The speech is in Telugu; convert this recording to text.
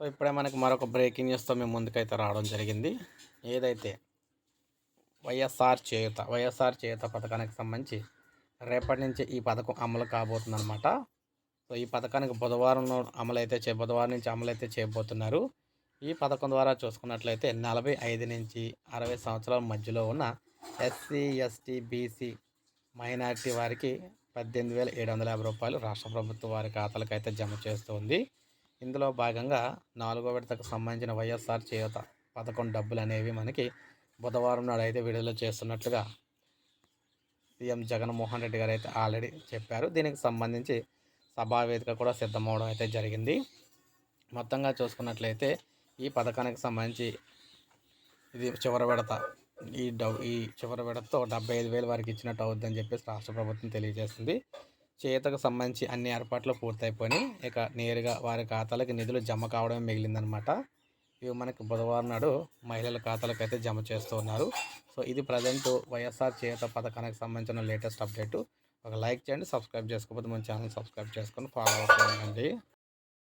సో ఇప్పుడే మనకి మరొక బ్రేకింగ్ న్యూస్తో మేము ముందుకైతే రావడం జరిగింది. ఏదైతే వైఎస్ఆర్ చేయుత వైఎస్ఆర్ చేయుత పథకానికి సంబంధించి రేపటి నుంచి ఈ పథకం అమలు కాబోతుందన్నమాట. సో ఈ పథకానికి బుధవారం అమలైతే చే బుధవారం నుంచి అమలు అయితే చేయబోతున్నారు. ఈ పథకం ద్వారా చూసుకున్నట్లయితే నలభై ఐదు నుంచి అరవై సంవత్సరాల మధ్యలో ఉన్న ఎస్సీ ఎస్టీ బీసీ మైనారిటీ వారికి పద్దెనిమిది వేల ఏడు వందల యాభై రూపాయలు రాష్ట్ర ప్రభుత్వం వారి ఖాతాలకు అయితే జమ చేస్తుంది. ఇందులో భాగంగా నాలుగో విడతకు సంబంధించిన వైఎస్ఆర్ చేయూత పథకం డబ్బులు అనేవి మనకి బుధవారం నాడు అయితే విడుదల చేస్తున్నట్లుగా సీఎం జగన్మోహన్ రెడ్డి గారు అయితే ఆల్రెడీ చెప్పారు. దీనికి సంబంధించి సభావేదిక కూడా సిద్ధమవడం అయితే జరిగింది. మొత్తంగా చూసుకున్నట్లయితే ఈ పథకానికి సంబంధించి ఇది చివరి విడత. ఈ డబ్బు ఈ చివరి విడతతో డెబ్బై ఐదు వేలు వారికి ఇచ్చినట్టు అవుద్దని చెప్పేసి రాష్ట్ర ప్రభుత్వం తెలియజేస్తుంది చేతకు సంబంధించి అన్ని ఏర్పాట్లు పూర్తయిపోయి ఇక నేరుగా వారి ఖాతాలకు నిధులు జమ కావడం మిగిలిందనమాట ఇవి మనకి బుధవారం నాడు మహిళల ఖాతాలకు అయితే జమ చేస్తూ ఉన్నారు. సో ఇది ప్రజెంట్ వైఎస్ఆర్ చేత పథకానికి సంబంధించిన లేటెస్ట్ అప్డేటు. ఒక లైక్ చేయండి సబ్స్క్రైబ్ చేసుకోకపోతే మన ఛానల్ సబ్స్క్రైబ్ చేసుకొని ఫాలో అవుతుందండి